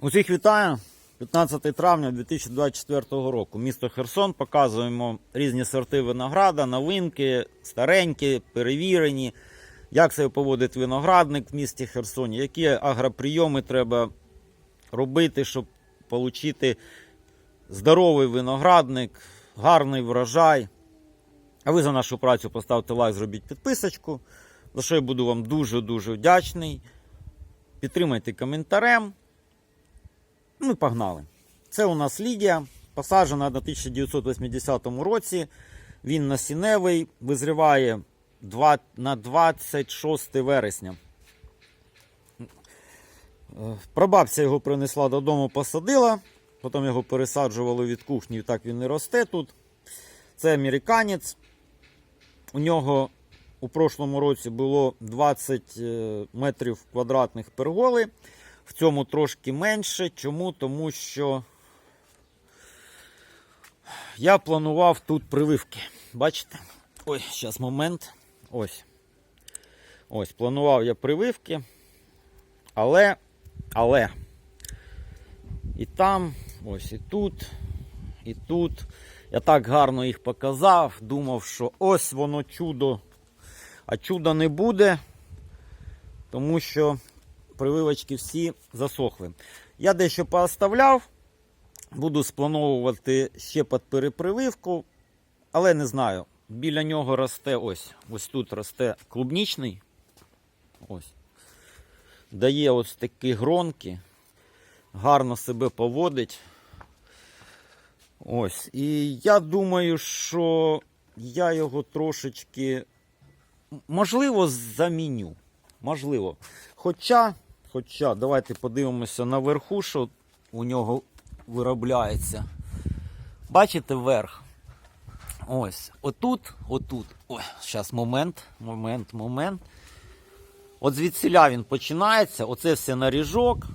Усіх вітаю! 15 травня 2024 року. Місто Херсон. Показуємо різні сорти винограда, новинки, старенькі, перевірені. Як себе поводить виноградник в місті Херсоні, які агроприйоми треба робити, щоб отримати здоровий виноградник, гарний врожай. А ви за нашу працю поставте лайк, зробіть підписочку, за що я буду вам дуже-дуже вдячний. Підтримайте коментарем. Ну погнали. Це у нас Лідія, посаджена на 1980 році. Він насінневий, визріває на 26 вересня. Прабабця його принесла додому, посадила, потім його пересаджували від кухні, і так він не росте тут. Це американець. У нього у прошлому році було 20 е, метрів квадратних перголи. В цьому трошки менше. Чому? Тому що я планував тут прививки. Бачите? Ой, зараз момент. Ось. Ось, планував я прививки. Але, але. І там, ось і тут, і тут. Я так гарно їх показав. Думав, що ось воно чудо. А чуда не буде, тому що прививочки всі засохли. Я дещо пооставляв, буду сплановувати ще під перепрививку, але не знаю. Біля нього росте ось. Ось тут росте клубнічний. Ось. Дає ось такі гронки. Гарно себе поводить. Ось. І я думаю, що я його трошечки, можливо, заміню. Можливо. Хоча, хоча, давайте подивимося наверху, що у нього виробляється. Бачите верх? Ось. Отут, отут. Ой, зараз момент, момент, момент. От звідсіля він починається. Оце все на ріжок.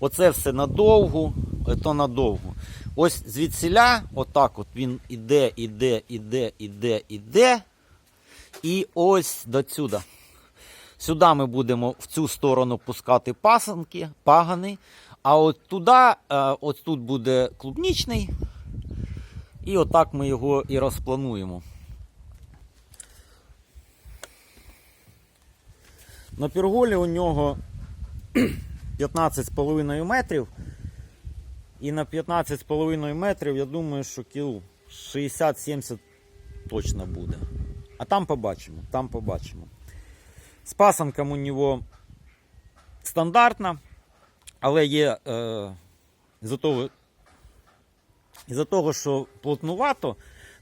Оце все надовгу, то надовгу. Ось звідсіля, отак от він іде, іде, іде, іде, іде. І ось до сюди. Сюди ми будемо в цю сторону пускати пасанки, пагани. А от туди, е, от тут буде клубнічний. І отак ми його і розплануємо. На пірголі у нього 15,5 метрів. І на 15,5 метрів, я думаю, що кіл 60-70 точно буде. А там побачимо, там побачимо. З пасанком у нього стандартна, але є е, із-за того, із-за того, що плотнувато,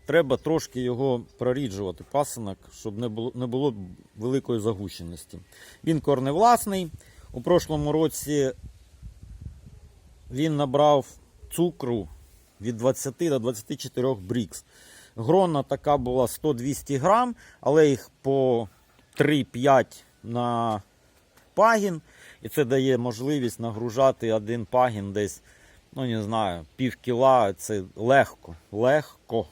треба трошки його проріджувати, пасанок, щоб не було, не було великої загущеності. Він корневласний. У прошлому році він набрав цукру від 20 до 24 брікс. Грона така була 100-200 грам, але їх по 3-5 на пагін. І це дає можливість нагружати один пагін десь, ну не знаю, пів кіла. Це легко. Легко.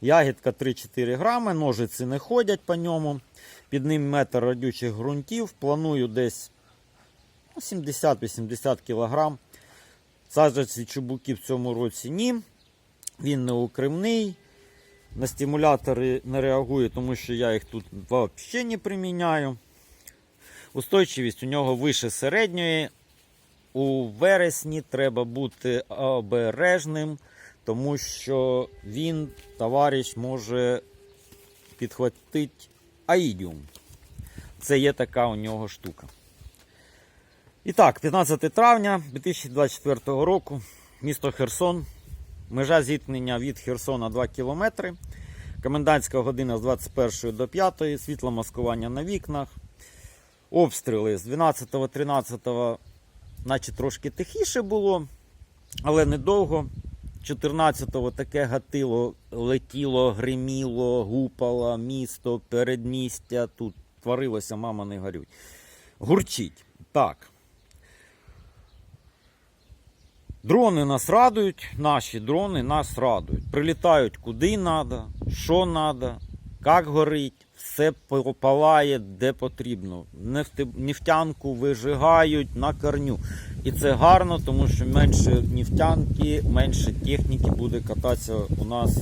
Ягідка 3-4 грами, ножиці не ходять по ньому. Під ним метр родючих ґрунтів. Планую десь ну, 70-80 кг. Саджанці чубуки в цьому році ні. Він не укривний. На стимулятори не реагує, тому що я їх тут взагалі не приміняю. Устойчивість у нього вище середньої. У вересні треба бути обережним, тому що він, товариш, може підхватити аїдіум. Це є така у нього штука. І так, 15 травня 2024 року, місто Херсон. Межа зіткнення від Херсона 2 км. Комендантська година з 21 до 5, світло маскування на вікнах. Обстріли з 12-13, наче трошки тихіше було, але недовго. 14-го таке гатило, летіло, гриміло, гупало місто, передмістя. Тут творилося, мама не горюй. Гурчить. Так. Дрони нас радують, наші дрони нас радують. Прилітають куди треба, що треба, як горить, все пал- палає де потрібно. Нефтянку вижигають на корню. І це гарно, тому що менше нефтянки, менше техніки буде кататися у нас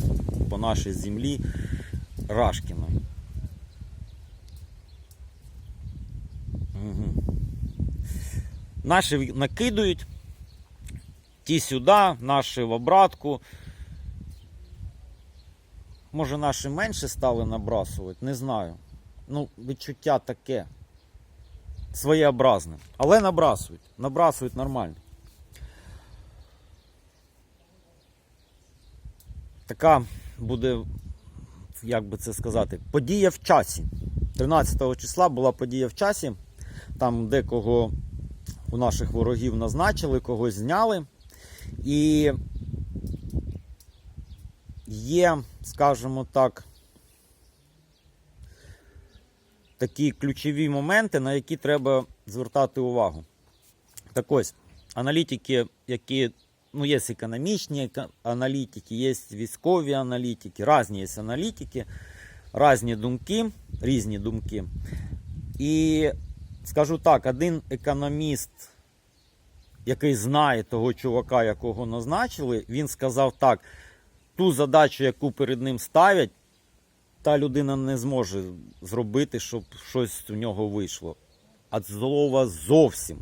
по нашій землі Рашкіна. Угу. Наші накидують, ті сюди, наші в обратку. Може, наші менше стали набрасувати, не знаю. Ну, відчуття таке. Своєобразне. Але набрасують. Набрасують нормально. Така буде, як би це сказати, подія в часі. 13 числа була подія в часі. Там декого у наших ворогів назначили, когось зняли. І є, скажімо так, такі ключові моменти, на які треба звертати увагу. Так ось, аналітики, які ну, є економічні аналітики, є військові аналітики, різні є аналітики, різні думки, різні думки. І скажу так, один економіст, який знає того чувака, якого назначили, він сказав так: ту задачу, яку перед ним ставлять, та людина не зможе зробити, щоб щось у нього вийшло. А слова зовсім.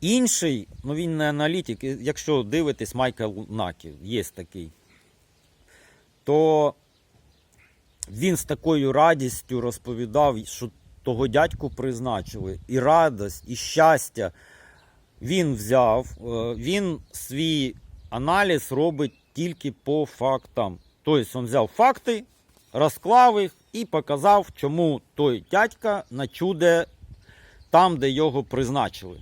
Інший, ну він не аналітик, якщо дивитесь Майкл Накі, є такий, то він з такою радістю розповідав, що того дядьку призначили. І радость, і щастя він взяв, е, він свій аналіз робить тільки по фактам. Тобто він взяв факти, розклав їх і показав, чому той дядька начуде там, де його призначили.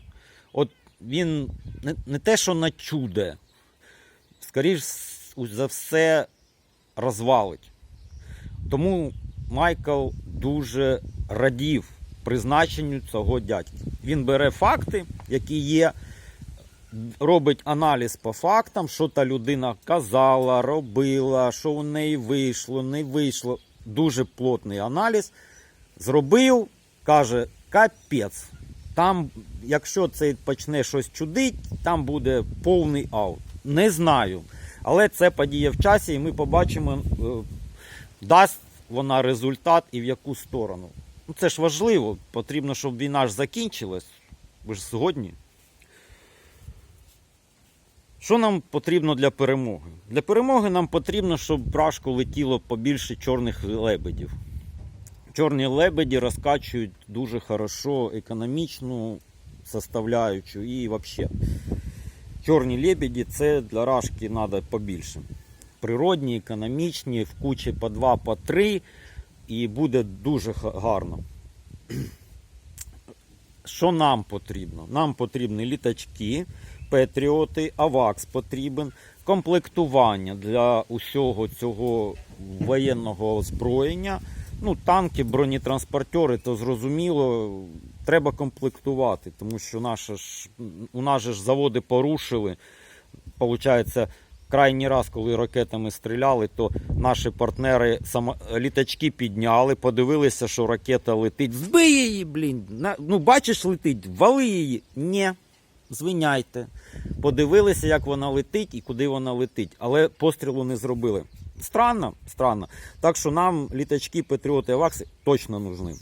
От він не, не те, що начуде, скоріш за все розвалить. Тому Майкл дуже радів призначенню цього дядька. Він бере факти, які є, робить аналіз по фактам, що та людина казала, робила, що у неї вийшло, не вийшло. Дуже плотний аналіз. Зробив, каже, капець. Там, якщо цей почне щось чудить, там буде повний аут. Не знаю. Але це подія в часі, і ми побачимо, е, дасть вона результат і в яку сторону. Ну, це ж важливо. Потрібно, щоб війна ж закінчилась. Ви ж згодні. Що нам потрібно для перемоги? Для перемоги нам потрібно, щоб в летіло побільше чорних лебедів. Чорні лебеді розкачують дуже хорошо економічну составляючу і взагалі. Чорні лебеді це для рашки треба побільше. Природні, економічні, в кучі по 2, по 3 і буде дуже гарно. Що нам потрібно? Нам потрібні літачки, Петріоти, Авакс потрібен, комплектування для усього цього воєнного озброєння. Ну, танки, бронетранспортери, то зрозуміло, треба комплектувати, тому що наша ж, у нас же ж заводи порушили. Получається, крайній раз, коли ракетами стріляли, то наші партнери літачки підняли, подивилися, що ракета летить. Збий її, блін! Ну, бачиш, летить, вали її. Ні, звиняйте. Подивилися, як вона летить і куди вона летить, але пострілу не зробили. Странно, странно. Так що нам літачки, Патріоти, Авакси точно нужны.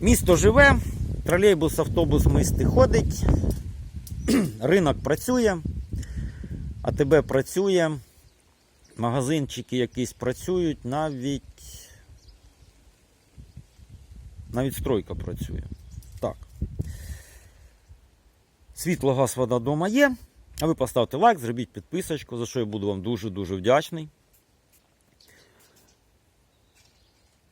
Місто живе, тролейбус, автобус мисти ходить, ринок працює, АТБ працює, магазинчики якісь працюють, навіть навіть стройка працює. Так. Світло, газ, вода вдома є. А ви поставте лайк, зробіть підписочку, за що я буду вам дуже-дуже вдячний.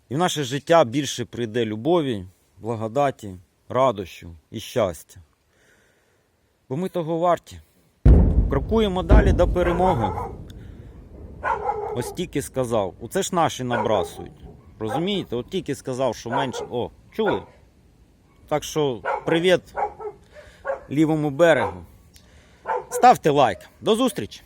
І в наше життя більше прийде любові, благодаті, радощу і щастя. Бо ми того варті. Крокуємо далі до перемоги. Ось тільки сказав. Оце ж наші набрасують. Розумієте? От тільки сказав, що менше. О, чули? Так що привіт лівому берегу. Ставте лайк. До зустрічі!